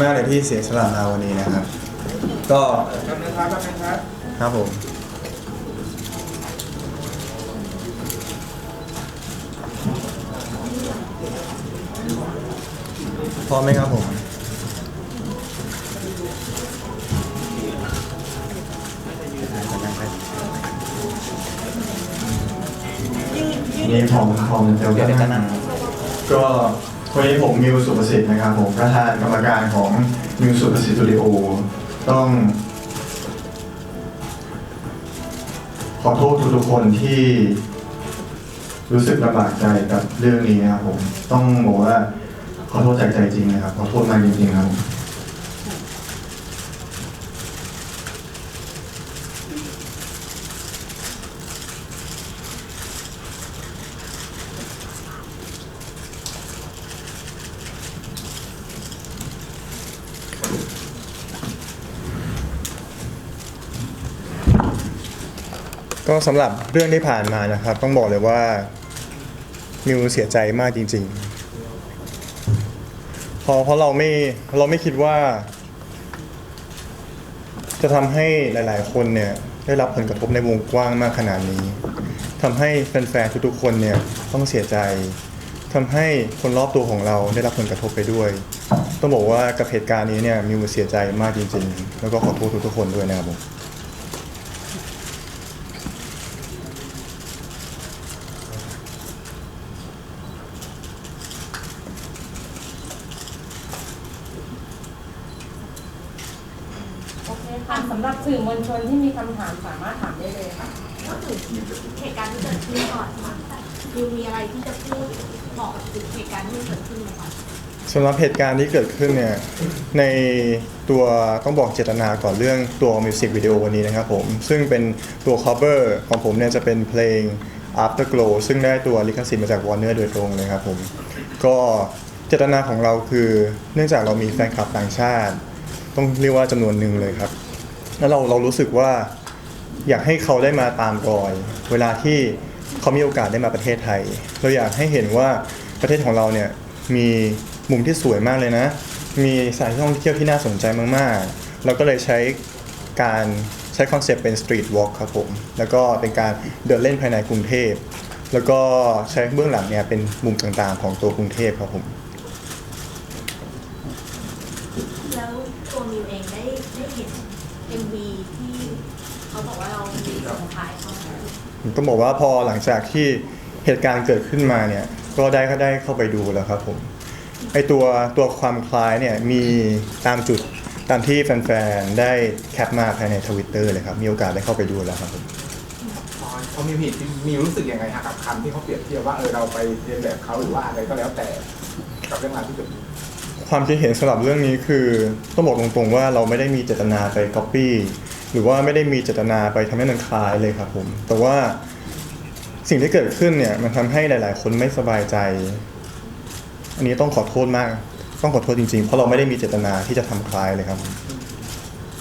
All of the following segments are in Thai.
มากเลยที่เสียสละมาวันนี้นะครับ ก็แป๊บนึงครับแป๊บนึงครับครับผมพร้อมไหมครับผมนี่ผมผมเดี๋ยวก็นั่งก็ วันนี้ผมมิวสุประสิทธิ์นะครับผมประธานกรรมการของมิวสุประสิทธิ์สตูดิโอต้อง ขอโทษทุกๆคนที่รู้สึกลำบากใจกับเรื่องนี้นะครับผมต้องบอกว่าขอโทษจากใจจริงนะครับขอโทษมากจริงๆครับผม ก็สำหรับเรื่องที่ผ่านมานะครับ ต้องบอกเลยว่ามิวเสียใจมากจริงๆเพราะเพราะเราไม่เราไม่คิดว่า จะทำให้หลายๆ คนเนี่ยได้รับผลกระทบในวงกว้างมากขนาดนี้ทำให้แฟนๆทุกๆคนเนี่ยต้องเสียใจทำให้คนรอบตัวของเราได้รับผลกระทบไปด้วย ต้องบอกว่ากับเหตุการณ์นี้เนี่ยมิวเสียใจมากจริง ๆ แล้วก็ขอโทษทุกๆคนด้วยนะครับผม โอเคค่ะสำหรับสื่อมวลชนที่มีคำถามสามารถถามได้เลยค่ะ ก็คือเหตุการณ์ที่เกิดขึ้ นก่อนค่ะคือมีอะไรที่จะพูดบอกกับถึงเหตุการณ์ที่เกิดขึ้นไหมคะสำหรับเหตุการณ์ที่เกิดขึ้นเนี่ยในตัวต้องบอกเจตนาก่อนเรื่องตัวมิวสิกวิดีโอวันนี้นะครับผมซึ่งเป็นตัว cover ของผมเนี่ยจะเป็นเพลง Afterglow ซึ่งได้ตัวลิขสิทธิ์มาจาก Warner โดยตรงเลยครับผมก็เจตนาของเราคือเนื่องจากเรามีแฟนคลับต่างชาติ ต้องเรียกว่าจำนวนหนึ่งเลยครับ แล้วเราเรารู้สึกว่าอยากให้เขาได้มาตามรอย เวลาที่ เขามีโอกาสได้มาประเทศไทย เราอยากให้เห็นว่าประเทศของเราเนี่ยมีมุมที่สวยมากเลยนะ มีสถานที่ท่องเที่ยวที่น่าสนใจมากๆ เราก็เลยใช้การใช้คอนเซปต์เป็นสตรีทวอล์กครับผม แล้วก็เป็นการเดินเล่นภายในกรุงเทพ แล้วก็ใช้เบื้องหลังเนี่ยเป็นมุมต่างๆ ของตัวกรุงเทพครับผม แล้วตัวมิวเองได้ได้เห็น MV ที่เขาบอกว่าเรามีของขายเข้า ต้องบอกว่าพอหลังจากที่เหตุการณ์เกิดขึ้นมาเนี่ยก็ได้ก็ได้เข้าไปดูแล้วครับผมไอตัวตัวความคล้ายเนี่ยมีตามจุดตามที่แฟนๆ ได้แคปมาภายในทวิตเตอร์เลยครับ มีโอกาสได้เข้าไปดูแล้วครับผมพอมีผิดมีรู้สึกยังไงฮะกับคำที่เขาเปรียบเทียบว่าเออเราไปเรียนแบบเขาหรือว่าอะไรก็แล้วแต่กับเรื่องราวที่เกิดขึ้นความคิดเห็นสำหรับเรื่องนี้คือต้องบอกตรงๆว่าเราไม่ได้มีเจตนาไปก๊อปปี้ หรือว่าไม่ได้มีเจตนาไปทำให้มันคล้ายเลยครับผม แต่ว่าสิ่งที่เกิดขึ้นเนี่ยมันทำให้หลาย ๆ คนไม่สบายใจ อันนี้ต้องขอโทษมาก ต้องขอโทษจริง ๆ เพราะเราไม่ได้มีเจตนาที่จะทำคล้ายเลยครับ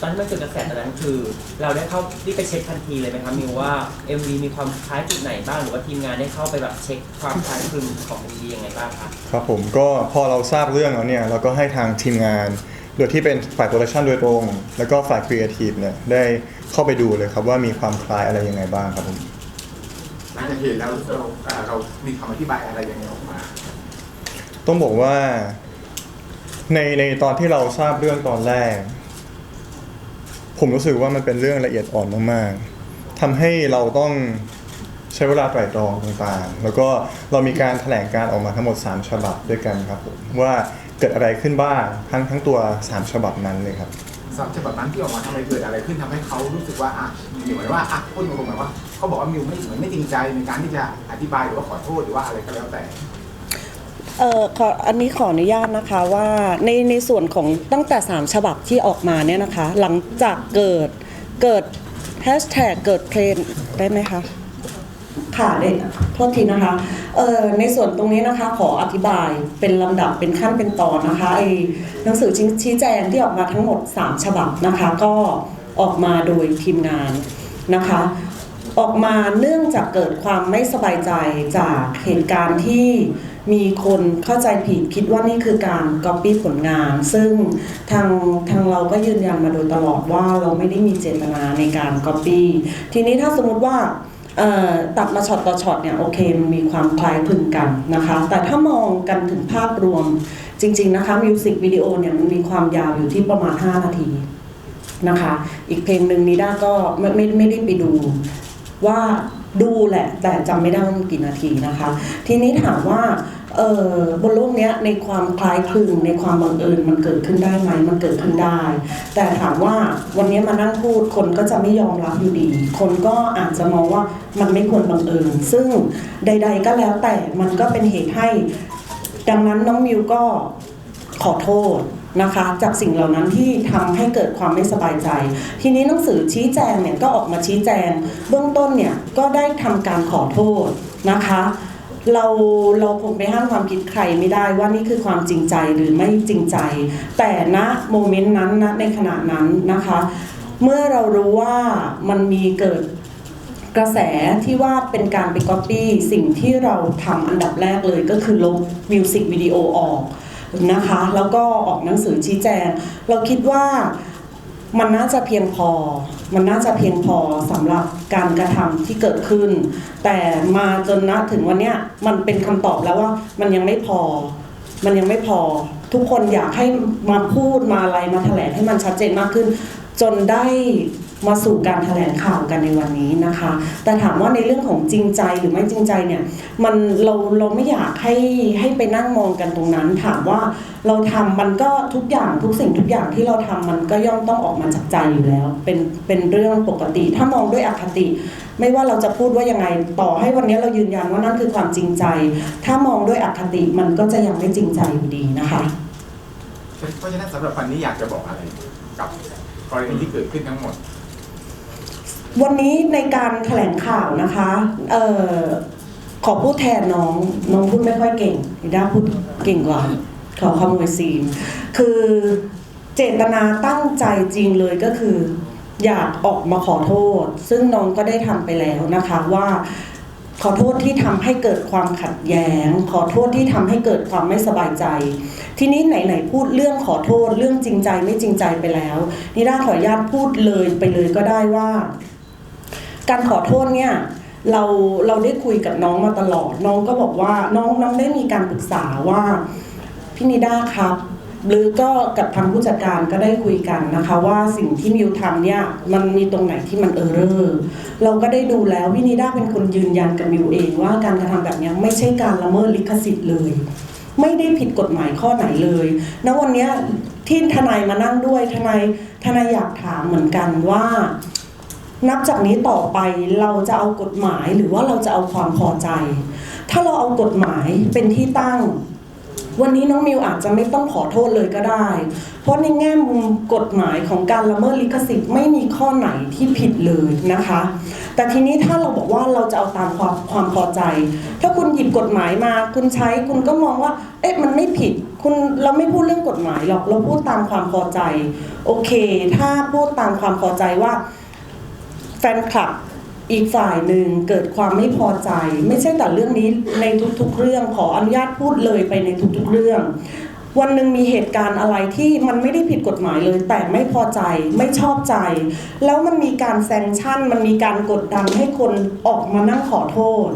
ตอนที่มันเกิดกระแสตอนนั้นคือ เราได้เข้ารีบไปเช็คทันทีเลยไหมครับมิวว่า MV มีความคล้ายจุดไหนบ้างหรือว่าทีมงานได้เข้าไปแบบเช็คความคล้ายคลึงของ MV ยังไงบ้างครับครับผมก็พอเราทราบเรื่องแล้วเนี่ยเราก็ให้ทางทีมงาน โดยที่เป็นฝ่ายโปรดักชันโดยตรง แล้วก็ฝ่ายครีเอทีฟเนี่ยได้เข้าไปดูเลยครับว่ามีความคล้ายอะไรยังไงบ้างครับผมหลังจากเห็นแล้วเราอ่าเรามีคำอธิบายอะไรยังไงออกมา ต้องบอกว่าในในตอนที่เราทราบเรื่องตอนแรก ผมรู้สึกว่ามันเป็นเรื่องละเอียดอ่อนมากๆทำให้เราต้องใช้เวลาไตร่ตรองต่างๆ แล้วก็เรามีการแถลงการออกมาทั้งหมด 3 ฉบับด้วยกันครับผมว่า เกิดอะไรขึ้นบ้างทั้งทั้งตัว 3 ฉบับนั้นเลยครับ สำหรับฉบับนั้นที่ออกมาทำไมเกิดอะไรขึ้นทำให้เขารู้สึกว่าอะเหมือนว่าอะพูดตรงๆหมายว่าเขาบอกว่ามิวไม่เหมือนไม่จริงใจในการที่จะอธิบายหรือว่าขอโทษหรือว่าอะไรก็แล้วแต่ เอ่อขออันนี้ขออนุญาตนะคะว่าในในส่วนของตั้งแต่ 3 ฉบับที่ออกมาเนี่ยนะคะ หลังจากเกิดเกิดแฮชแท็กเกิดเทรนด์ได้ไหมคะ ค่ะได้โทษทีนะคะเอ่อในส่วนตรงนี้นะคะขออธิบายเป็นลำดับเป็นขั้นเป็นตอนนะคะไอหนังสือชี้แจงที่ออกมาทั้งหมด 3 ฉบับนะคะ ก็ออกมาโดยทีมงานนะคะ ออกมาเนื่องจากเกิดความไม่สบายใจจากเหตุการณ์ที่มีคนเข้าใจผิดคิดว่านี่คือการก๊อปปี้ผลงาน ซึ่งทางทางเราก็ยืนยันมาโดยตลอดว่าเราไม่ได้มีเจตนาในการก๊อปปี้ทีนี้ถ้าสมมติว่า ตัดมาช็อตต่อช็อตเนี่ยโอเคมันมีความคล้ายคลึงกันนะคะ แต่ถ้ามองกันถึงภาพรวมจริง ๆ นะคะมิวสิกวิดีโอเนี่ยมันมีความยาวอยู่ที่ประมาณ 5 นาทีนะคะ อีกเพลงหนึ่งนีด้าก็ไม่ไม่ไม่ได้ไปดูว่าดูแหละแต่จำไม่ได้ว่ามันกี่นาทีนะคะ ทีนี้ถามว่า บนโลกนี้ในความคล้ายคลึงในความบังเอิญมันเกิดขึ้นได้ไหมมันเกิดขึ้นได้ แต่ถามว่าวันนี้มานั่งพูดคนก็จะไม่ยอมรับอยู่ดี คนก็อาจจะมองว่ามันไม่ควรบังเอิญ ซึ่งใด ๆ ก็แล้วแต่มันก็เป็นเหตุให้ ดังนั้นน้องมิวก็ขอโทษนะคะจากสิ่งเหล่านั้นที่ทำให้เกิดความไม่สบายใจ ทีนี้หนังสือชี้แจงเนี่ยก็ออกมาชี้แจง เบื้องต้นเนี่ยก็ได้ทำการขอโทษนะคะ เราเราคงไปห้ามความคิดใครไม่ได้ว่านี่คือความจริงใจหรือไม่จริงใจ แต่ณโมเมนต์นั้นนะในขณะนั้นนะคะ เมื่อเรารู้ว่ามันมีเกิดกระแสที่ว่าเป็นการไปก๊อปปี้สิ่งที่เราทำอันดับแรกเลยก็คือลบมิวสิกวิดีโอออกนะคะ แล้วก็ออกหนังสือชี้แจง เราคิดว่า มันน่าจะเพียงพอ มันน่าจะเพียงพอสำหรับการกระทำที่เกิดขึ้น แต่มาจนณถึงวันเนี้ยมันเป็นคำตอบแล้วว่ามันยังไม่พอ มันยังไม่พอ ทุกคนอยากให้มาพูดมาอะไรมาแถลงให้มันชัดเจนมากขึ้น จนได้ มาสู่การแถลงข่าวกันในวันนี้นะคะ แต่ถามว่าในเรื่องของจริงใจหรือไม่จริงใจเนี่ยมันเราเราไม่อยากให้ให้ไปนั่งมองกันตรงนั้น ถามว่าเราทำมันก็ทุกอย่างทุกสิ่งทุกอย่างที่เราทำมันก็ย่อมต้องออกมาจากใจอยู่แล้ว เป็นเป็นเรื่องปกติ ถ้ามองด้วยอคติ ไม่ว่าเราจะพูดว่ายังไงต่อให้วันนี้เรายืนยันว่านั่นคือความจริงใจ ถ้ามองด้วยอคติมันก็จะยังไม่จริงใจอยู่ดีนะคะเพราะฉะนั้นสำหรับวันนี้อยากจะบอกอะไรกับกรณีที่เกิดขึ้นทั้งหมด วันนี้ในการแถลงข่าวนะคะเอ่อขอพูดแทนน้องน้องพูดไม่ค่อยเก่งนิด้าพูดเก่งกว่าขอขโมยซีน คือเจตนาตั้งใจจริงเลยก็คือ อยากออกมาขอโทษ ซึ่งน้องก็ได้ทำไปแล้วนะคะว่าขอโทษที่ทำให้เกิดความขัดแย้ง ขอโทษที่ทำให้เกิดความไม่สบายใจ ทีนี้ไหนๆพูดเรื่องขอโทษเรื่องจริงใจไม่จริงใจไปแล้วนิด้าขออนุญาตพูดเลยไปเลยก็ได้ว่า การขอโทษเนี่ยเราเราได้คุยกับน้องมาตลอด น้องก็บอกว่าน้องน้องได้มีการปรึกษาว่าพี่นิด้าครับ หรือก็กับทางผู้จัดการก็ได้คุยกันนะคะ ว่าสิ่งที่มิวทำเนี่ยมันมีตรงไหนที่มันเออเรอร์เราก็ได้ดูแล้วพี่นิด้าเป็นคนยืนยันกับมิวเองว่าการกระทำแบบนี้ไม่ใช่การละเมิดลิขสิทธิ์เลย ไม่ได้ผิดกฎหมายข้อไหนเลยณวันนี้ที่ทนายมานั่งด้วยทนายทนายอยากถามเหมือนกันว่า นับจากนี้ต่อไปเราจะเอากฎหมายหรือว่าเราจะเอาความพอใจ ถ้าเราเอากฎหมายเป็นที่ตั้ง วันนี้น้องมิวอาจจะไม่ต้องขอโทษเลยก็ได้ เพราะในแง่มุมกฎหมายของการละเมิดลิขสิทธิ์ไม่มีข้อไหนที่ผิดเลยนะคะ แต่ทีนี้ถ้าเราบอกว่าเราจะเอาตามความความพอใจ ถ้าคุณหยิบกฎหมายมา คุณใช้คุณก็มองว่า เอ๊ะมันไม่ผิดคุณเราไม่พูดเรื่องกฎหมายหรอกเราพูดตามความพอใจ โอเค ถ้าพูดตามความพอใจว่า แฟนคลับอีกฝ่ายหนึ่งเกิดความไม่พอใจ ไม่ใช่แต่เรื่องนี้ในทุกๆเรื่องขออนุญาตพูดเลยไปในทุกๆเรื่อง วันหนึ่งมีเหตุการณ์อะไรที่มันไม่ได้ผิดกฎหมายเลย แต่ไม่พอใจไม่ชอบใจ แล้วมันมีการแซงชั่น มันมีการกดดันให้คนออกมานั่งขอโทษ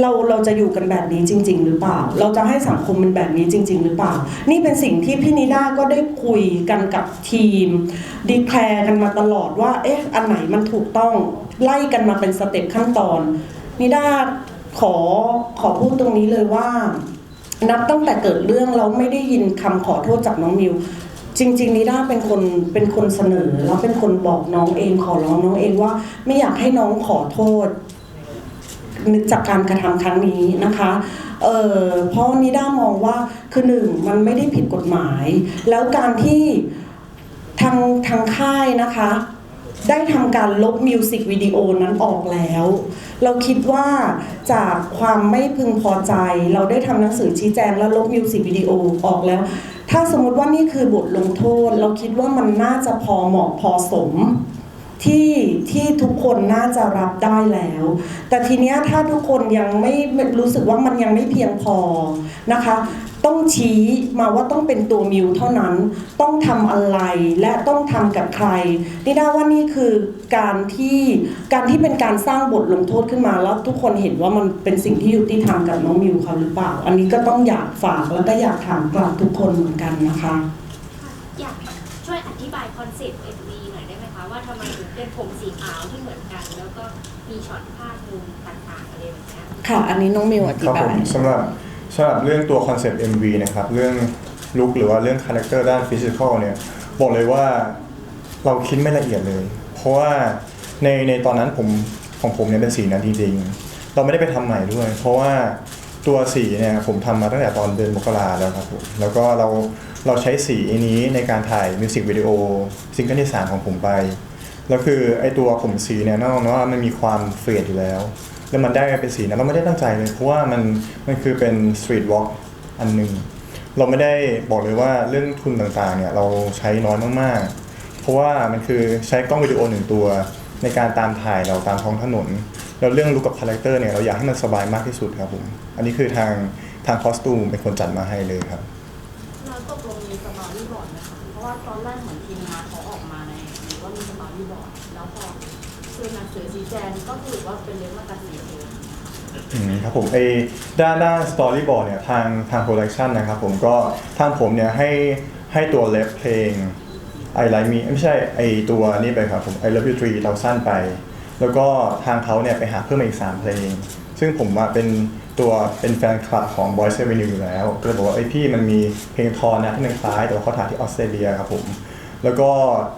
เราเราจะอยู่กันแบบนี้จริง ๆ หรือเปล่า เราจะให้สังคมเป็นแบบนี้จริง ๆ หรือเปล่า นี่เป็นสิ่งที่พี่นิด้าก็ได้คุยกันกับทีมดีแคลร์กันมาตลอดว่าเอ๊ะอันไหนมันถูกต้องไล่กันมาเป็นสเต็ปขั้นตอน นิด้าขอขอพูดตรงนี้เลยว่า นับตั้งแต่เกิดเรื่องเราไม่ได้ยินคำขอโทษจากน้องมิวจริงๆนิด้าเป็นคนเป็นคนเสนอแล้วเป็นคนบอกน้องเองขอร้องน้องเองว่า ไม่อยากให้น้องขอโทษ จากการกระทำครั้งนี้นะคะเเพราะนิด้ามองว่าคือหนึ่งมันไม่ได้ผิดกฎหมาย แล้วการที่ทางทางค่ายนะคะ ได้ทำการลบมิวสิกวิดีโอนั้นออกแล้ว เราคิดว่าจากความไม่พึงพอใจ เราได้ทำหนังสือชี้แจงแล้วลบมิวสิกวิดีโอออกแล้ว ถ้าสมมติว่านี่คือบทลงโทษ เราคิดว่ามันน่าจะพอเหมาะพอสม ที่ที่ทุกคนน่าจะรับได้แล้ว แต่ทีเนี้ยถ้าทุกคนยังไม่รู้สึกว่ามันยังไม่เพียงพอนะคะ ต้องชี้มาว่าต้องเป็นตัวมิวเท่านั้นต้องทำอะไรและต้องทำกับใครนี่ได้ว่านี่คือการที่การที่เป็นการสร้างบทลงโทษขึ้นมาแล้วทุกคนเห็นว่ามันเป็นสิ่งที่ยุติธรรมกับน้องมิวเขาหรือเปล่า อันนี้ก็ต้องอยากฝากแล้วก็อยากถามกลับทุกคนเหมือนกันนะคะ เป็นผมสีขาวที่เหมือนกัน แล้วก็มีช็อตภาพมุมต่างๆอะไรแบบเนี้ยค่ะ อันนี้น้องมิวอคธิรับผบามยสำหรับสำหรับเรื่องตัวคอนเซปต์ MV นะครับ เรื่องลุคหรือว่าเรื่องคาแรคเตอร์ด้านฟิสิกอลเนี่ย บอกเลยว่าเราคิดไม่ละเอียดเลย เพราะว่าในในตอนนั้นผมของผมเนี่ยเป็นสีนั้นจริงๆ เราไม่ได้ไปทำใหม่ด้วย เพราะว่าตัวสีเนี่ยผมทำมาตั้งแต่ตอนเดือนมกราแล้วครับผมแล้วก็เราเราใช้สีนี้ในการถ่ายมิวสิกวิดีโอซิงเกิลที่สามของผมไป แล้วคือไอตัวผมสีเนี่ยน่นอนว่ามันมีความเฟดอยู่แล้ว แล้วมันได้เป็นสีนั้นเราไม่ได้ตั้งใจเลยเพราะว่ามันมันคือเป็นสตรีทวอล์กอันหนึ่งเราไม่ได้บอกเลยว่าเรื่องทุนต่างๆเนี่ยเราใช้น้อยมากๆ เพราะว่ามันคือใช้กล้องวิดีโอหนึ่งตัว ในการตามถ่ายเราตามท้องถนน แล้วเรื่องลุคกับคาแรคเตอร์เนี่ยเราอยากให้มันสบายมากที่สุดครับผมอันนี้คือทางทางคอสตูมเป็นคนจัดมาให้เลยครับเราตกลงมีสตอรี่บอร์ดไหมคะเพราะว่าตอนแรกเหมือนทีมงานเขาออกมาใน ว่ามีสตอรี่บอร์ดแล้วพอคือหนังสือชี้แจงก็คือว่าเป็นเรื่องมาตัดสินเองอืมครับผมไอด้านด้านสตอรี่บอร์ดเนี่ยทางทางโปรดักชันนะครับผมก็ทางผมเนี่ยให้ให้ตัวเล็บเพลง I Like Me ไม่ใช่ไอตัวนี้ไปครับผม I Love You 3เราสั้นไป แล้วก็ทางเขาเนี่ยไปหาเพิ่มมาอีก 3 เพลง ซึ่งผมอะเป็นตัวเป็นแฟนคลับของ Boys e v e n อยู่แล้ว ก็เลยบอกว่าไอพี่มันมีเพลงทอนนะที่มันคล้าย แต่ว่าเขาถ่ายที่ออสเตรเลียครับผม แล้วก็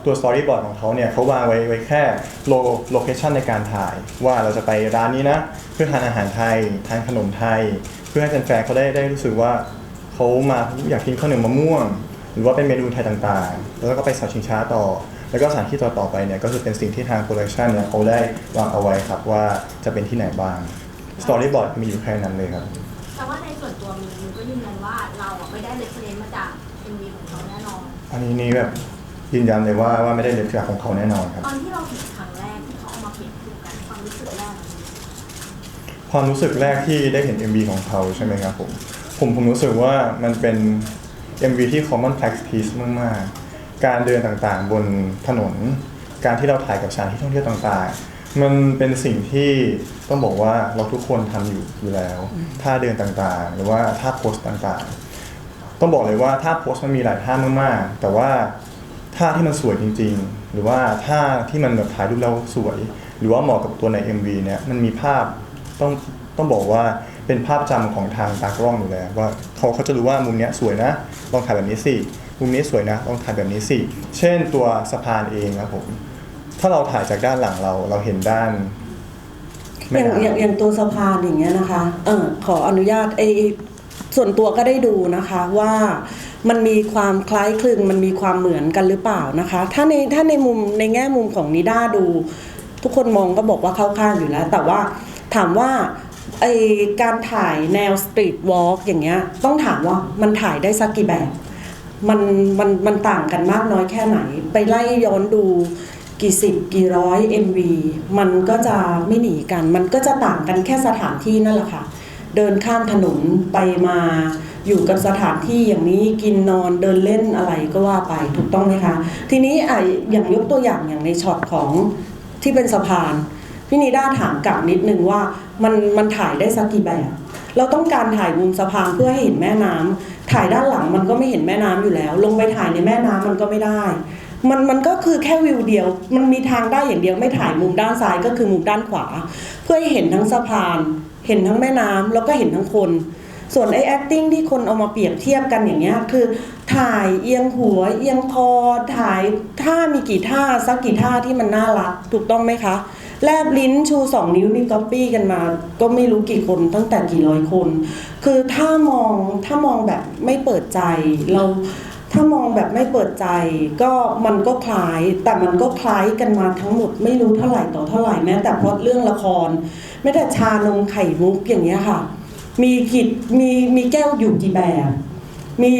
ตัวสตอรี่บอร์ดของเขาเนี่ยเขาวางไว้ไว้แค่โลโลเคชันในการถ่าย ว่าเราจะไปร้านนี้นะ เพื่อทานอาหารไทยทานขนมไทย เพื่อให้แฟนๆเขาได้ได้รู้สึกว่าเขามาอยากกินข้าวเหนียวมะม่วง หรือว่าเป็นเมนูไทยต่างๆ แล้วก็ไปเสาชิงช้าต่อ แล้วก็สถานที่ต่อต่อๆไปเนี่ยก็คือเป็นสิ่งที่ทางโปรดักชันเนี่ยเขาได้วางเอาไว้ครับว่าจะเป็นที่ไหนบ้างสตอรี่บอร์ดมีอยู่แค่นั้นเลยครับแต่ว่าในส่วนตัวมิวมิวก็ยืนยันว่าเราอะไม่ได้เลฟเฟรนมาจาก MV ของเขาแน่นอนอันนี้นี่แบบ ยืนยันเลยว่าว่าไม่ได้เล็บจากของเขาแน่นอนครับ ตอนที่เราเห็นครั้งแรกที่เขาเอามาเปรียบเทียบกันความรู้สึกแรกมันความรู้สึกแรกที่ได้เห็น MV ของเขาใช่ไหมครับผมผมผมรู้สึกว่ามันเป็น MV ที่ common practice มากๆ การเดินต่างๆ บนถนน การที่เราถ่ายกับสถานที่ท่องเที่ยวต่างๆ มันเป็นสิ่งที่ต้องบอกว่าเราทุกคนทำอยู่อยู่แล้วท่าเดินต่างๆ หรือว่าท่าโพสต่างๆ ต้องบอกเลยว่าท่าโพสมันมีหลายท่ามากๆ แต่ว่า ท่าที่มันสวยจริง ๆ หรือว่าท่าที่มันแบบถ่ายรูปแล้วสวย หรือว่าเหมาะกับตัวใน MV เนี่ยมันมีภาพต้องต้องบอกว่าเป็นภาพจำของทางตากล้องอยู่แล้วว่าเขาเขาจะรู้ว่ามุมเนี้ยสวยนะลองถ่ายแบบนี้สิมุมนี้สวยนะลองถ่ายแบบนี้สิเช่นตัวสะพานเองครับผมถ้าเราถ่ายจากด้านหลังเราเราเห็นด้านอแม่ย่างน้อย่างอย่างตัวสะพานอย่างเงี้ยนะคะ เออขออนุญาตไอ ส่วนตัวก็ได้ดูนะคะว่ามันมีความคล้ายคลึงมันมีความเหมือนกันหรือเปล่านะคะ ถ้าในถ้าในมุมในแง่มุมของนิด้าดู ทุกคนมองก็บอกว่าเข้าข้างอยู่แล้ว แต่ว่าถามว่าไอการถ่ายแนวสตรีทวอล์กอย่างเงี้ยต้องถามว่ามันถ่ายได้สักกี่แบบ มันมันมันต่างกันมากน้อยแค่ไหน ไปไล่ย้อนดูกี่สิบกี่ร้อย MV มันก็จะไม่หนีกัน มันก็จะต่างกันแค่สถานที่นั่นแหละค่ะ เดินข้ามถนนไปมาอยู่กับสถานที่อย่างนี้กินนอนเดินเล่นอะไรก็ว่าไปถูกต้องไหมคะทีนี้อะอย่างยกตัวอย่างอย่างในช็อตของที่เป็นสะพานพี่นิด้าถามกลับนิดนึงว่ามันมันถ่ายได้สักกี่แบบ เราต้องการถ่ายมุมสะพานเพื่อให้เห็นแม่น้ำถ่ายด้านหลังมันก็ไม่เห็นแม่น้ำอยู่แล้ว ลงไปถ่ายในแม่น้ำมันก็ไม่ได้มันมันก็คือแค่วิวเดียว มันมีทางได้อย่างเดียวไม่ถ่ายมุมด้านซ้ายก็คือมุมด้านขวา เพื่อให้เห็นทั้งสะพาน เห็นทั้งแม่น้ำแล้วก็เห็นทั้งคน ส่วนไอ้ acting ที่คนเอามาเปรียบเทียบกันอย่างเงี้ยคือ ถ่ายเอียงหัว เอียงคอถ่ายท่ามีกี่ท่าสักกี่ท่าที่มันน่ารักถูกต้องไหมคะ แลบลิ้นชูสองนิ้วนี่ก๊อปปี้กันมา ก็ไม่รู้กี่คนตั้งแต่กี่ร้อยคน คือถ้ามองถ้ามองแบบไม่เปิดใจเราถ้ามองแบบไม่เปิดใจก็มันก็คล้าย แต่มันก็คล้ายกันมาทั้งหมดไม่รู้เท่าไหร่ต่อเท่าไหร่แม้แต่เพล็อตเรื่องละคร แม้แต่ชานมไข่มุกอย่างเงี้ยค่ะ มีกี่มีมีแก้วอยู่กี่แบบ มี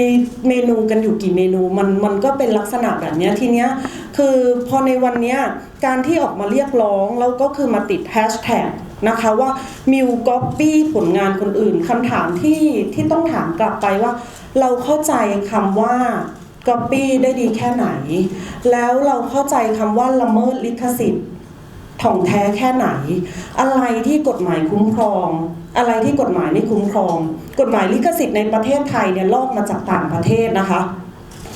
เมนูกันอยู่กี่เมนูมันมันก็เป็นลักษณะแบบเนี้ยทีเนี้ยคือพอในวันเนี้ยการที่ออกมาเรียกร้องแล้วก็คือมาติดแฮชแท็กนะคะว่ามิวก๊อปปี้ผลงานคนอื่นคำถามที่ที่ต้องถามกลับไปว่า เราเข้าใจคำว่าก๊อปปี้ได้ดีแค่ไหน แล้วเราเข้าใจคำว่าละเมิดลิขสิทธิ์ ถ่องแท้แค่ไหน อะไรที่กฎหมายคุ้มครอง อะไรที่กฎหมายไม่คุ้มครอง กฎหมายลิขสิทธิ์ในประเทศไทยเนี่ยลอกมาจากต่างประเทศนะคะ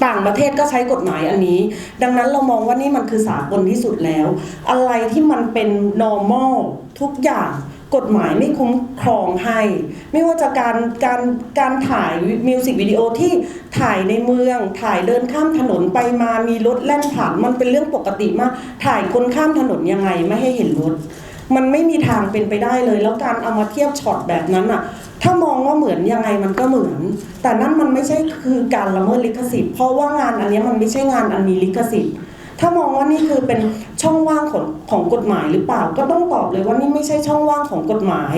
ต่างประเทศก็ใช้กฎหมายอันนี้ ดังนั้นเรามองว่านี่มันคือสากลที่สุดแล้ว อะไรที่มันเป็น normal ทุกอย่าง กฎหมายไม่คุ้มครองให้ ไม่ว่าจะการการการถ่ายมิวสิกวิดีโอที่ถ่ายในเมือง ถ่ายเดินข้ามถนนไปมามีรถแล่นผ่านมันเป็นเรื่องปกติมาก ถ่ายคนข้ามถนนยังไงไม่ให้เห็นรถมันไม่มีทางเป็นไปได้เลย แล้วการเอามาเทียบช็อตแบบนั้นอะถ้ามองว่าเหมือนยังไงมันก็เหมือน แต่นั่นมันไม่ใช่คือการละเมิดลิขสิทธิ์เพราะว่างานอันนี้มันไม่ใช่งานอันมีลิขสิทธิ์ ถ้ามองว่านี่คือเป็นช่องว่างของของกฎหมายหรือเปล่า ก็ต้องตอบเลยว่านี่ไม่ใช่ช่องว่างของกฎหมาย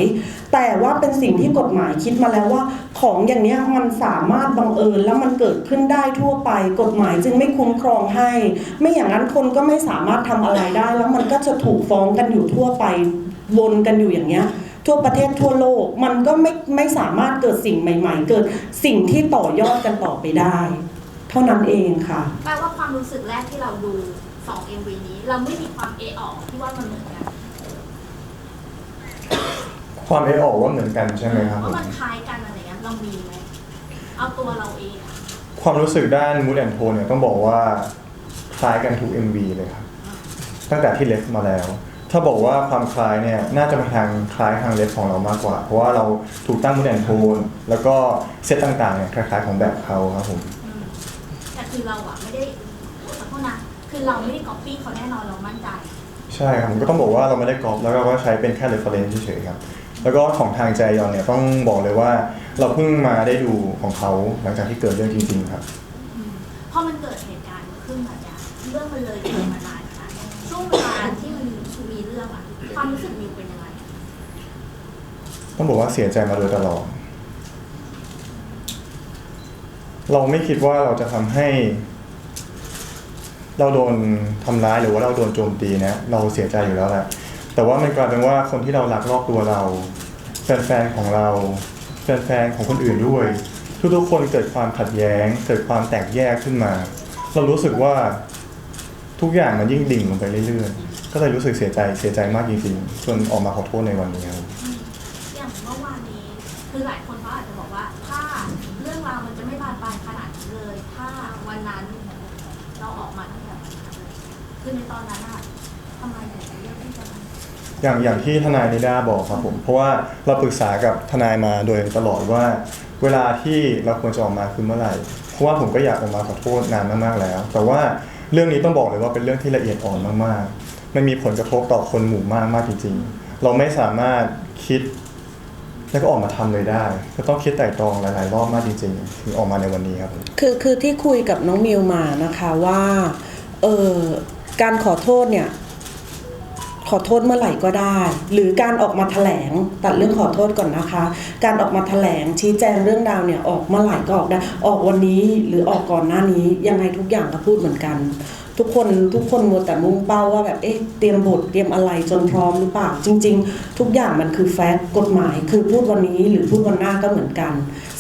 แต่ว่าเป็นสิ่งที่กฎหมายคิดมาแล้วว่า ของอย่างนี้มันสามารถบังเอิญแล้วมันเกิดขึ้นได้ทั่วไป กฎหมายจึงไม่คุ้มครองให้ ไม่อย่างนั้นคนก็ไม่สามารถทำอะไรได้ แล้วมันก็จะถูกฟ้องกันอยู่ทั่วไปวนกันอยู่อย่างเงี้ยทั่วประเทศทั่วโลกมันก็ไม่ไม่สามารถเกิดสิ่งใหม่ ๆ เกิดสิ่งที่ต่อยอดกันต่อไปได้ เท่านั้นเองค่ะ แปลว่าความรู้สึกแรกที่เราดูสอง MV นี้ เราไม่มีความเอออกที่ว่ามันเหมือนกันความเอออกว่าเหมือนกันใช่ไหมครับผว่าม มันคล้ายกันอะไรเงี้ยเรามีไหมเอาตัวเราเองอะความรู้สึกด้านมูดแอนโทนเนี่ยต้องบอกว่าคล้ายกันทุก MV เลยครับ ตั้งแต่ที่เลฟมาแล้ว ถ้าบอกว่าความคล้ายเนี่ยน่าจะมาทางคล้ายทางเลฟของเรามากกว่า เพราะว่าเราถูกตั้งมูดแอนโทนแล้วก็เซตต่างๆเนี่ยคล้ายๆของแบบเขาครับผมอืมแต่ คือเราอะไม่ได้ขอโทษนะคือเราไม่ได้ก๊อปปี้เขาแน่นอนเรามั่นใจใช่ครับผมก็ต้องบอกว่าเราไม่ได้กรอบแล้วเราก็ใช้เป็นแค่ reference เฉยๆครับ แล้วก็ของทางแจยอนเนี่ยต้องบอกเลยว่าเราเพิ่งมาได้ดูของเขาหลังจากที่เกิดเรื่องจริงๆครับ อืมพอมันเกิดเหตุการณ์ขึ้นมาเนี่ยเรื่องมันเลยเกิดมานานค่ะช่วงเวลาที่มันมีเรื่องอะความรู้สึกมิวเป็นยังไง ต้องบอกว่าเสียใจมาโดยตลอด เราไม่คิดว่าเราจะทำให้ เราโดนทำร้ายหรือว่าเราโดนโจมตีนะ เราเสียใจอยู่แล้วแหละแต่ว่ามันกลายเป็นว่าคนที่เรารักรอบตัวเรา แฟนๆของเรา แฟนๆของคนอื่นด้วย ทุกๆคนเกิดความขัดแย้ง เกิดความแตกแยกขึ้นมา เรารู้สึกว่าทุกอย่างมันยิ่งดิ่งลงไปเรื่อยๆ ก็เลยรู้สึกเสียใจเสียใจมากจริงๆจนออกมาขอโทษในวันนี้ครับอย่างเมื่อวานนี้คือหลาย อย่างอย่างที่ทนายนิด้าบอกครับผมเพราะว่าเราปรึกษากับทนายมาโดยตลอดว่า เวลาที่เราควรจะออกมาคือเมื่อไหร่ เพราะว่าผมก็อยากออกมาขอโทษนานมากๆแล้ว แต่ว่าเรื่องนี้ต้องบอกเลยว่าเป็นเรื่องที่ละเอียดอ่อนมากๆมันมีผลกระทบต่อคนหมู่มากมากจริง ๆ เราไม่สามารถคิด แล้วก็ออกมาทำเลยได้ ก็ต้องคิดไตร่ตรองหลายๆรอบมากจริงๆถึงออกมาในวันนี้ครับผมคือคือที่คุยกับน้องมิวมานะคะว่าเออการขอโทษเนี่ย ขอโทษเมื่อไหร่ก็ได้ หรือการออกมาแถลงตัดเรื่องขอโทษก่อนนะคะ การออกมาแถลงชี้แจงเรื่องราวเนี่ยออกเมื่อไหร่ก็ออกได้ออกวันนี้หรือออกก่อนหน้านี้ยังไงทุกอย่างก็พูดเหมือนกัน ทุกคนทุกคนมัวแต่มุ่งเป้าว่าแบบเอ๊ะเตรียมบทเตรียมอะไรจนพร้อมหรือเปล่า จริง ๆ ทุกอย่างมันคือแฟกต์กฎหมาย คือพูดวันนี้หรือพูดวันหน้าก็เหมือนกัน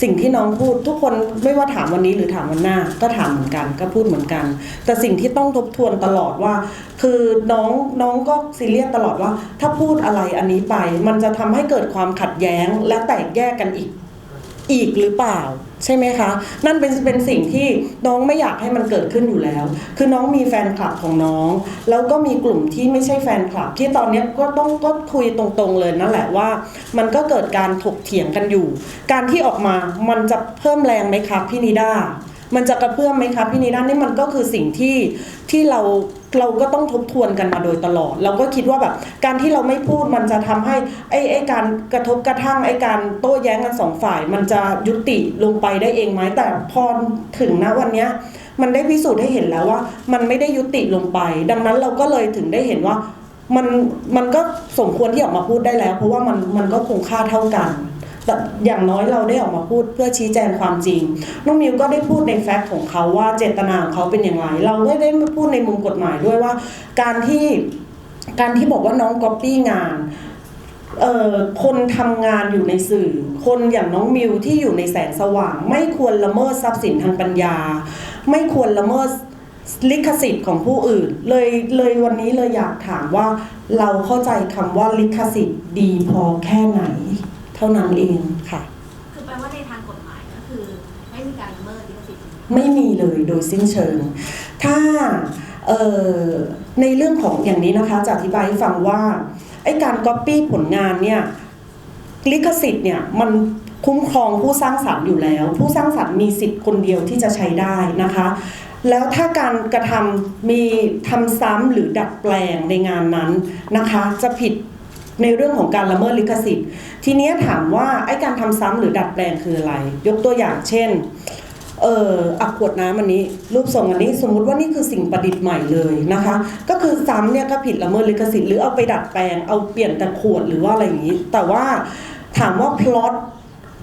สิ่งที่น้องพูดทุกคนไม่ว่าถามวันนี้หรือถามวันหน้าก็ถามเหมือนกันก็พูดเหมือนกัน แต่สิ่งที่ต้องทบทวนตลอดว่า คือน้องน้องก็ซีเรียสตลอดว่า ถ้าพูดอะไรอันนี้ไป มันจะทำให้เกิดความขัดแย้งและแตกแยกกันอีกอีกหรือเปล่า ใช่ไหมคะ นั่นเป็นเป็นสิ่งที่น้องไม่อยากให้มันเกิดขึ้นอยู่แล้ว คือน้องมีแฟนคลับของน้อง แล้วก็มีกลุ่มที่ไม่ใช่แฟนคลับ ที่ตอนนี้ก็ต้องก็คุยตรงๆเลยนั่นแหละว่า มันก็เกิดการถกเถียงกันอยู่ การที่ออกมามันจะเพิ่มแรงไหมครับพี่นิด้ามันจะกระเพื่อมไหมครับพี่นิด้านี่มันก็คือสิ่งที่ที่เรา เราก็ต้องทบทวนกันมาโดยตลอด เราก็คิดว่าแบบการที่เราไม่พูดมันจะทำให้ไอ้ไอ้การกระทบกระทั่งไอ้การโต้แย้งกันสองฝ่าย มันจะยุติลงไปได้เองไหมแต่พอถึงนะวันเนี้ยมันได้พิสูจน์ให้เห็นแล้วว่า มันไม่ได้ยุติลงไป ดังนั้นเราก็เลยถึงได้เห็นว่ามันมันก็สมควรที่ออกมาพูดได้แล้ว เพราะว่ามันมันก็คงค่าเท่ากัน แต่อย่างน้อยเราได้ออกมาพูดเพื่อชี้แจงความจริง น้องมิวก็ได้พูดในแฟกต์ของเขาว่าเจตนาของเขาเป็นอย่างไร เราก็ได้พูดในมุมกฎหมายด้วยว่า การที่การที่บอกว่าน้องก๊อปปี้งานเอ่อคนทำงานอยู่ในสื่อ คนอย่างน้องมิวที่อยู่ในแสงสว่าง ไม่ควรละเมิดทรัพย์สินทางปัญญา ไม่ควรละเมิดลิขสิทธิ์ของผู้อื่น เลยเลยวันนี้เลยอยากถามว่าเราเข้าใจคำว่าลิขสิทธิ์ดีพอแค่ไหน เท่านั้นเองค่ะ คือแปลว่าในทางกฎหมายก็คือไม่มีการละเมิดลิขสิทธิ์ไม่มีเลยโดยสิ้นเชิง ถ้าเอ่อในเรื่องของอย่างนี้นะคะจะอธิบายให้ฟังว่าไอ้การก๊อปปี้ผลงานเนี่ยลิขสิทธิ์เนี่ยมันคุ้มครองผู้สร้างสรรค์อยู่แล้ว ผู้สร้างสรรค์มีสิทธิ์คนเดียวที่จะใช้ได้นะคะ แล้วถ้าการกระทำมีทำซ้ำหรือดัดแปลงในงานนั้นนะคะ จะผิด ในเรื่องของการละเมิดลิขสิทธิ์ ทีนี้ถามว่าไอ้การทำซ้ำหรือดัดแปลงคืออะไร ยกตัวอย่างเช่นเอ่ออักขวดน้ำอันนี้ รูปทรงอันนี้สมมุติว่านี่คือสิ่งประดิษฐ์ใหม่เลยนะคะ ก็คือซ้ำเนี่ยก็ผิดละเมิดลิขสิทธิ์หรือเอาไปดัดแปลงเอาเปลี่ยนแต่ขวดหรือว่าอะไรอย่างนี้ แต่ว่าถามว่าพล็อต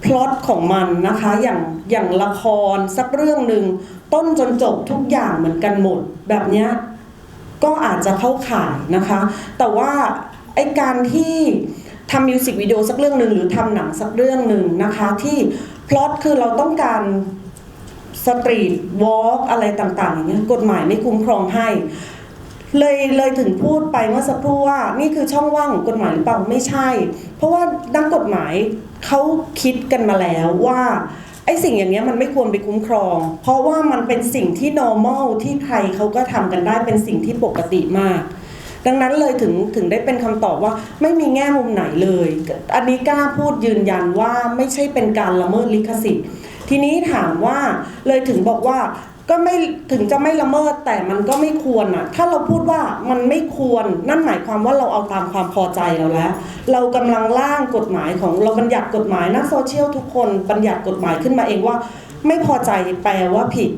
พล็อตของมันนะคะอย่างอย่างละครสักเรื่องหนึ่งต้นจนจบทุกอย่างเหมือนกันหมดแบบเนี้ยก็อาจจะเข้าข่ายนะคะ แต่ว่า ไอการที่ทำมิวสิกวิดีโอสักเรื่องหนึ่งหรือทำหนังสักเรื่องหนึ่งนะคะ ที่พล็อตคือเราต้องการสตรีทวอล์กอะไรต่างๆอย่างเงี้ยกฎหมายไม่คุ้มครองให้ เลยเลยถึงพูดไปเมื่อสักครู่ว่า นี่คือช่องว่างของกฎหมายหรือเปล่าไม่ใช่ เพราะว่านักกฎหมายเขาคิดกันมาแล้วว่าไอ้สิ่งอย่างเนี้ยมันไม่ควรไปคุ้มครอง เพราะว่ามันเป็นสิ่งที่ normal ที่ใครเขาก็ทำกันได้เป็นสิ่งที่ปกติมาก ดังนั้นเลยถึงถึงได้เป็นคำตอบว่าไม่มีแง่มุมไหนเลย อันนี้กล้าพูดยืนยันว่าไม่ใช่เป็นการละเมิดลิขสิทธิ์ ทีนี้ถามว่าเลยถึงบอกว่าก็ไม่ถึงจะไม่ละเมิดแต่มันก็ไม่ควรอะ ถ้าเราพูดว่ามันไม่ควรนั่นหมายความว่าเราเอาตามความพอใจเราแล้ว เรากำลังร่างกฎหมายของเราบัญญัติกฎหมายนักโซเชียลทุกคนบัญญัติกฎหมายขึ้นมาเองว่า ไม่พอใจแปลว่าผิด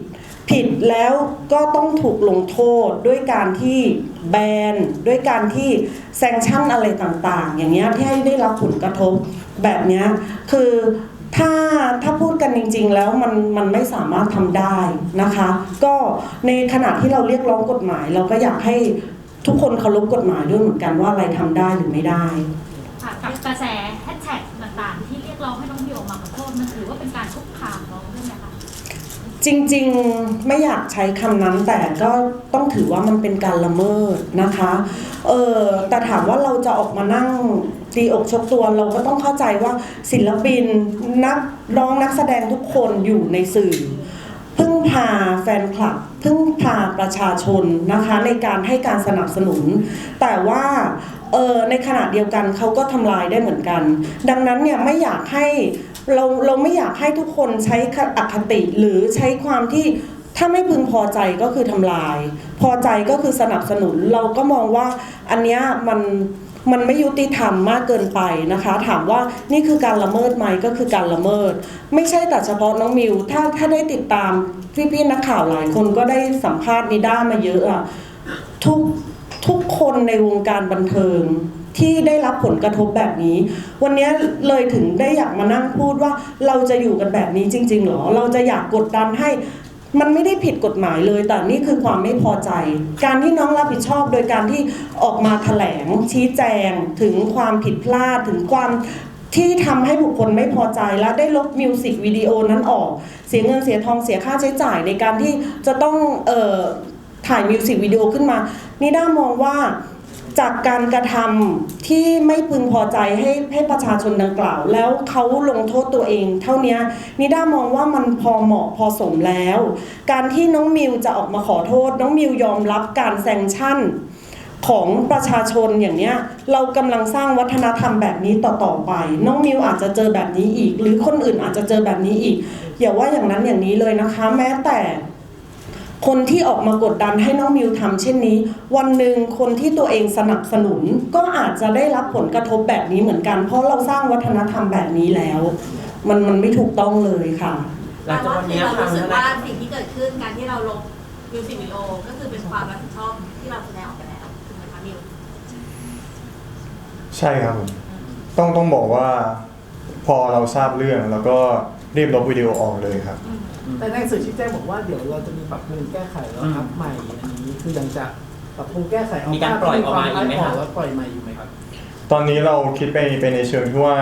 ผิดแล้วก็ต้องถูกลงโทษด้วยการที่แบนด้วยการที่แซงชั่นอะไรต่างๆ อย่างเงี้ยที่ให้ได้รับผลกระทบแบบเนี้ยคือถ้าถ้าพูดกันจริง ๆ แล้วมันมันไม่สามารถทำได้นะคะ ก็ในขณะที่เราเรียกร้องกฎหมาย เราก็อยากให้ทุกคนเคารพกฎหมายด้วยเหมือนกันว่าอะไรทำได้หรือไม่ได้ค่ะกับกระแส จริงๆไม่อยากใช้คำนั้นแต่ก็ต้องถือว่ามันเป็นการละเมิดนะคะ เออแต่ถามว่าเราจะออกมานั่งตีอกชกตัวเราก็ต้องเข้าใจว่าศิลปินนักร้องนักแสดงทุกคนอยู่ในสื่อ พึ่งพาแฟนคลับ พึ่งพาประชาชนนะคะ ในการให้การสนับสนุน แต่ว่าเออในขณะเดียวกันเขาก็ทำลายได้เหมือนกัน ดังนั้นเนี่ยไม่อยากให้ เราเราไม่อยากให้ทุกคนใช้อคติหรือใช้ความที่ถ้าไม่พึงพอใจก็คือทำลาย พอใจก็คือสนับสนุนเราก็มองว่าอันเนี้ยมันมันไม่ยุติธรรมมากเกินไปนะคะ ถามว่านี่คือการละเมิดไหมก็คือการละเมิด ไม่ใช่แต่เฉพาะน้องมิวถ้าถ้าได้ติดตามพี่ๆนักข่าวหลายคนก็ได้สัมภาษณ์นิด้ามาเยอะอะทุกทุกคนในวงการบันเทิง ที่ได้รับผลกระทบแบบนี้ วันนี้เลยถึงได้อยากมานั่งพูดว่าเราจะอยู่กันแบบนี้จริง ๆ หรอ เราจะอยากกดดันให้มันไม่ได้ผิดกฎหมายเลย แต่นี่คือความไม่พอใจ การที่น้องรับผิดชอบโดยการที่ออกมาแถลงชี้แจง ถึงความผิดพลาดถึงความที่ทำให้บุคคลไม่พอใจและได้ลบมิวสิกวิดีโอนั้นออก เสียเงินเสียทองเสียค่าใช้จ่ายในการที่จะต้องเอ่อถ่ายมิวสิกวิดีโอขึ้นมานิด้ามองว่า จากการกระทำที่ไม่พึงพอใจให้ให้ประชาชนดังกล่าว แล้วเขาลงโทษตัวเอง เท่านี้นิด้ามองว่ามันพอเหมาะพอสมแล้ว การที่น้องมิวจะออกมาขอโทษ น้องมิวยอมรับการแซงชั่นของประชาชนอย่างเนี้ยเรากำลังสร้างวัฒนธรรมแบบนี้ต่อๆไป น้องมิวอาจจะเจอแบบนี้อีก หรือคนอื่นอาจจะเจอแบบนี้อีกอย่าว่าอย่างนั้นอย่างนี้เลยนะคะ แม้แต่ คนที่ออกมากดดันให้น้องมิวทำเช่นนี้ วันหนึ่งคนที่ตัวเองสนับสนุน ก็อาจจะได้รับผลกระทบแบบนี้เหมือนกัน เพราะเราสร้างวัฒนธรรมแบบนี้แล้ว มันมันไม่ถูกต้องเลยค่ะ หลังจากวันนี้เราทางรู้สึทกนายว่าสิ่งที่เกิดขึ้นการที่เราลบมิวสิกวิดีโอก็คือเป็นความรับผิดชอบที่เราแสดงออกไปแล้วถูกไหมคะมิวใช่ครับผมต้องต้องบอกว่าผพอเราทราบเรื่องแล้วก็ รีบลบวิดีโอออกเลยครับ แต่ในหนังสือชี้แจงบอกว่าเดี๋ยวเราจะมีปรับปรุงแก้ไขแล้วครับใหม่อันนี้คือยังจะปรับปรุงแก้ไขเอมีการปล่อยออกมาอีกไหมคครัรับบแล้วปล่อยใหม่อยู่ไหมครับ ตอนนี้เราคิดไปไปในเชิงที่ว่า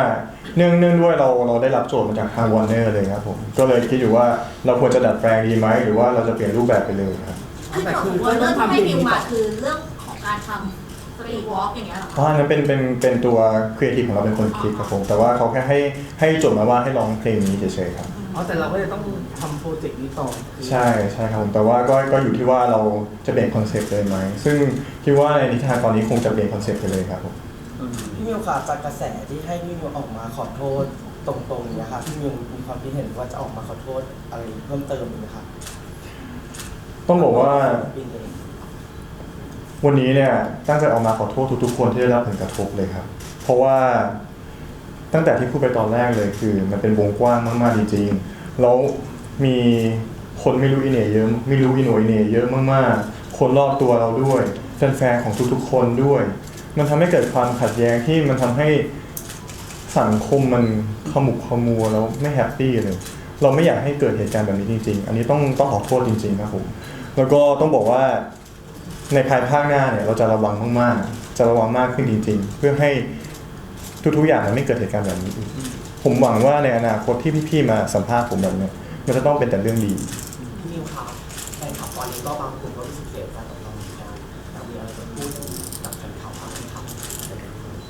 เนื่องเนื่องด้วยเราเราได้รับโจทย์มาจากทางวอร์เนอร์เลยครับผมก็เลยคิดอยู่ว่าเราควรจะดัดแปลงดีไหมหรือว่าเราจะเปลี่ยนรูปแบบไปเลยครับคือโจทย์ของวอร์เนอร์ที่ให้มิวมาคือเรื่องของการทำ สตรีทวอล์กอย่างเงี้ยเหรอเพราะอันนั้นเป็นเป็นเป็นตัวครีเอทีฟของเราเป็นคนคิดครับผม แต่ว่าเขาแค่ให้ให้โจทย์มาว่าให้ร้องเพลงนี้เฉยๆครับ อ๋อแต่เราก็จะต้องทำโปรเจกต์นี้ต่อคือใช่ใช่ครับผมแต่ว่าก็ก็อยู่ที่ว่าเราจะเปลี่ยนคอนเซปต์เลยไหมซึ่งคิดว่าในนิทานตอนนี้คงจะเปลี่ยนคอนเซปต์ไปเลยครับผมพี่มิวค่ะจากกระแสที่ให้พี่มิวออกมาขอโทษตรงๆเนี้ยค่ะพี่มิวมีความคิดเห็นว่าจะออกมาขอโทษอะไรเพิ่มเติมอีกไหมคะต้องบอกว่า ปีนี้ วันนี้เนี่ยตั้งใจออกมาขอโทษทุกๆคนที่ได้รับผลกระทบเลยครับ เพราะว่าตั้งแต่ที่พูดไปตอนแรกเลยคือ มันเป็นวงกว้างมากๆจริงๆแล้วมีคนไม่รู้อินเน่เยอะไม่รู้อินโนอินเน่เยอะมากๆ คนรอบตัวเราด้วยแฟนๆของทุกๆ คนด้วย มันทำให้เกิดความขัดแย้งที่มันทำให้สังคมมันขมุกขมัวแล้วไม่แฮปปี้เลยเราไม่อยากให้เกิดเหตุการณ์แบบนี้จริง ๆ อันนี้ต้องต้องขอโทษจริงๆครับผมแล้วก็ต้องบอกว่า ในภายภาคหน้าเนี่ยเราจะระวังมากๆ จะระวังมากขึ้นจริงๆ เพื่อให้ทุกๆอย่างมันไม่เกิดเหตุการณ์แบบนี้อีกผมหวังว่าในอนาคตที่พี่ๆมาสัมภาษณ์ผมแบบเนี้ยมันจะต้องเป็นแต่เรื่องดี พี่มิวค่ะแฟนคลับตอนนี้ก็บางกลุ่มก็รู้สึกเสียใจกับเราเหมือนกันอยากมีอะไรจะพูดกับแฟนคลับบ้างไหมครับ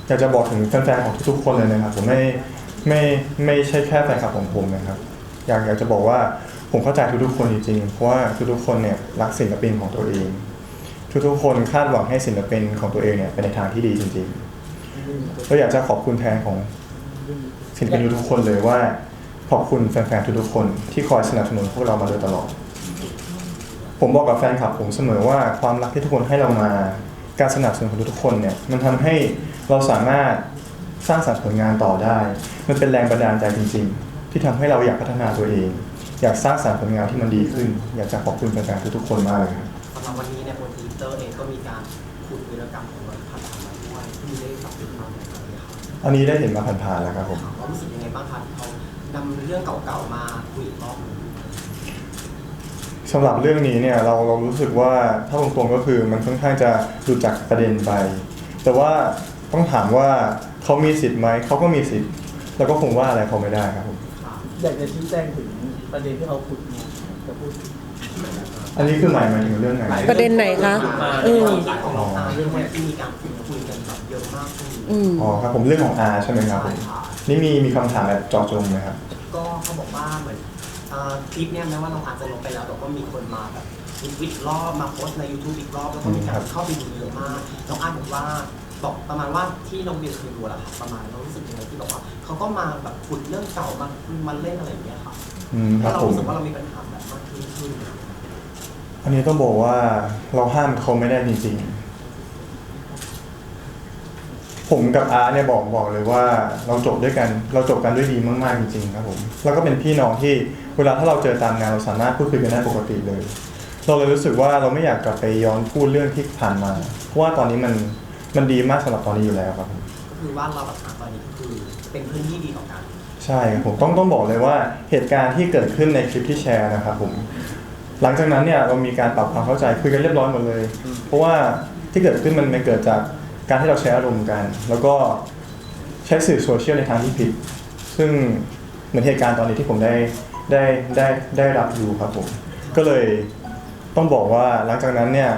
อยากจะบอกถึงแฟนๆของทุกๆคนเลยนะครับผมไม่ไม่ไม่ใช่แค่แฟนคลับของผมนะครับอยากอยากจะบอกว่าผมเข้าใจทุกๆคนจริงๆเพราะว่าทุกๆคนเนี่ยรักศิลปินของตัวเอง ทุกๆ คนคาดหวังให้ศิลปินของตัวเองเนี่ยเป็นในทางที่ดีจริงๆก็อยากจะขอบคุณแทนของศิลปินทุกๆคนเลยว่า ขอบคุณแฟนๆทุกๆคนที่คอยสนับสนุนพวกเรามาโดยตลอด ผมบอกกับแฟนคลับผมเสมอว่าความรักที่ทุกคนให้เรามา การสนับสนุนของทุกๆคนเนี่ยมันทำให้เราสามารถสร้างสรรค์ผลงานต่อได้ มันเป็นแรงบันดาลใจจริง ๆ ที่ทำให้เราอยากพัฒนาตัวเอง อยากสร้างสรรค์ผลงานที่มันดีขึ้น อยากจะขอบคุณแฟนๆทุกๆคนมากเลยครับสำหรับวันนี้เนี่ยบนทวิต เตอร์เองก็มีการขุดวีรกรรมของวันพัฒนาด้วยที่ได้สับสนมาเหมือนกันเลยครับอันนี้ได้เห็นมาผ่านๆแล้วครับผมเรารู้สึกยังไงบ้างครับที่เขานำเรื่องเก่าๆมาคุยอีกรอบหนึ่งสำหรับเรื่องนี้เนี่ยเราเรารู้สึกว่าถ้าตรงๆก็คือมันค่อนข้างจะหลุดจากประเด็นไป แต่ว่าต้องถามว่าเขามีสิทธิ์ไหมเขาก็มีสิทธิ์ แล้วก็คงว่าอะไรเขาไม่ได้ครับผมอยากจะชี้แจงถึงประเด็นที่เราขุดมาจะพูด อันนี้คือหมายหมายถึงเรื่องไหนประเด็นไหนคะอืม ของน้องอาเรื่องเนี่ยที่มีการพูดคุยกันแบบเยอะมากขึ้นอืม อ๋อครับผมเรื่องของอาใช่ไหมครับผมใช่ค่ะนี่มีมีคำถามแบบเจอจงไหมครับ ก็เขาบอกว่าเหมือนเอ่อคลิปเนี่ยแม้ว่าน้องอาจจะลบไปแล้วแต่ก็มีคนมาแบบรีทวิตรอบมาโพสต์ใน YouTube อีกรอบแล้วก็มีการเข้าไปดูเยอะมากน้องอาบอกว่าบอกประมาณว่าที่น้องเบียร์เคยดูแหละค่ะประมาณเรารู้สึกยังไงที่บอกว่าเขาก็มาแบบขุดเรื่องเก่ามามาเล่นอะไรอย่างเงี้ยค่ะอืมคแล้รัวบเราผม รู้สึกว่าเรามีปัญหาแบบมากขึ้นขึ้น อันนี้ต้องบอกว่าเราห้ามเขาไม่ได้จริงๆ ผมกับอาร์ตเนี่ยบอกบอกเลยว่าเราจบด้วยกัน เราจบกันด้วยดีมากๆจริงๆครับผม แล้วก็เป็นพี่น้องที่เวลาถ้าเราเจอตามงานเราสามารถพูดคุยกันได้ปกติเลย เราเลยรู้สึกว่าเราไม่อยากกลับไปย้อนพูดเรื่องที่ผ่านมา เพราะว่าตอนนี้มันมันดีมากสำหรับตอนนี้อยู่แล้วครับผมก็คือว่าเรากับอาตอนนี้ก็คือเป็นเพื่อนที่ดีต่อกัน ใช่ครับผมต้องต้องบอกเลยว่าเหตุการณ์ที่เกิดขึ้นในคลิปที่แชร์นะครับผม หลังจากนั้นเนี่ยเรามีการปรับความเข้าใจคุยกันเรียบร้อยหมดเลย เพราะว่าที่เกิดขึ้นมันมันเกิดจากการที่เราแชร์อารมณ์กัน แล้วก็ใช้สื่อโซเชียลในทางที่ผิด ซึ่งเหมือนเหตุการณ์ตอนนี้ที่ผมได้ได้ได้ได้รับอยู่ครับผม ก็เลยต้องบอกว่าหลังจากนั้นเนี่ย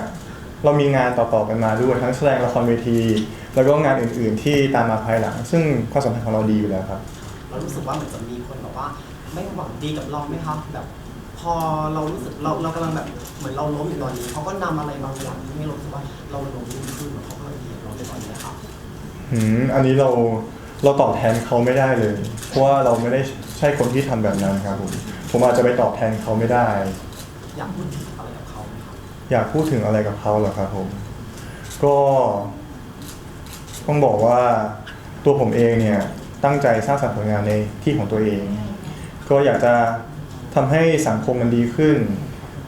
เรามีงานต่อๆกันมาด้วยทั้งแสดงละครเวที แล้วก็งานอื่นๆที่ตามมาภายหลัง ซึ่งความสัมพันธ์ของเราดีอยู่แล้วครับ เรารู้สึกว่าเหมือนจะมีคนแบบว่า ไม่หวังดีกับเราไหมครับแบบ พอเรารู้สึกเราเรากำลังแบบเหมือนเราล้มอยู่ตอนนี้เขาก็นำอะไรบางอย่างที่ให้เรารู้สึกว่าเราล้มยิ่งขึ้นเหมือนเขาก็ดีกับเราในตอนนี้ครับอืมอันนี้เราเราตอบแทนเขาไม่ได้เลย เพราะว่าเราไม่ได้ใช่คนที่ทำแบบนั้นครับผมผมอาจจะไปตอบแทนเขาไม่ได้ อยากพูดถึงอะไรกับเขาไหมครับอยากพูดถึงอะไรกับเขาเหรอครับผม ก็ต้องบอกว่าตัวผมเองเนี่ยตั้งใจสร้างสรรค์ผลงานในที่ของตัวเอง ก็อยากจะ ทำให้สังคมมันดีขึ้น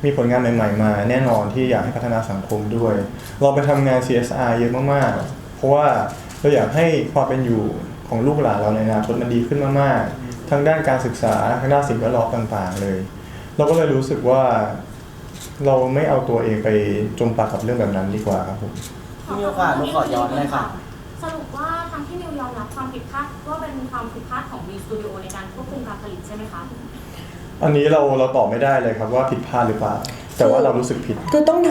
มีผลงานใหม่ ๆ มาแน่นอนที่อยากให้พัฒนาสังคมด้วย เราไปทำงาน CSR เยอะมากๆ เพราะว่าเราอยากให้ความเป็นอยู่ของลูกหลานเราในอนาคตมันดีขึ้นมากๆ ทั้งด้านการศึกษาทั้งด้านสิ่งแวดล้อมต่างๆ เลย เราก็เลยรู้สึกว่าเราไม่เอาตัวเองไปจมปลักกับเรื่องแบบนั้นดีกว่าครับผมมีโอกาสหนูขอย้อนเลยค่ะ สรุปว่าทางที่มิวยอมรับความผิดพลาดว่าเป็นความผิดพลาดของมีสตูดิโอในการควบคุมการผลิตใช่ไหมคะ อันนี้เราเราตอบไม่ได้เลยครับว่าผิดพลาดหรือเปล่า แต่ว่าเรารู้สึกผิด คือต้องถาม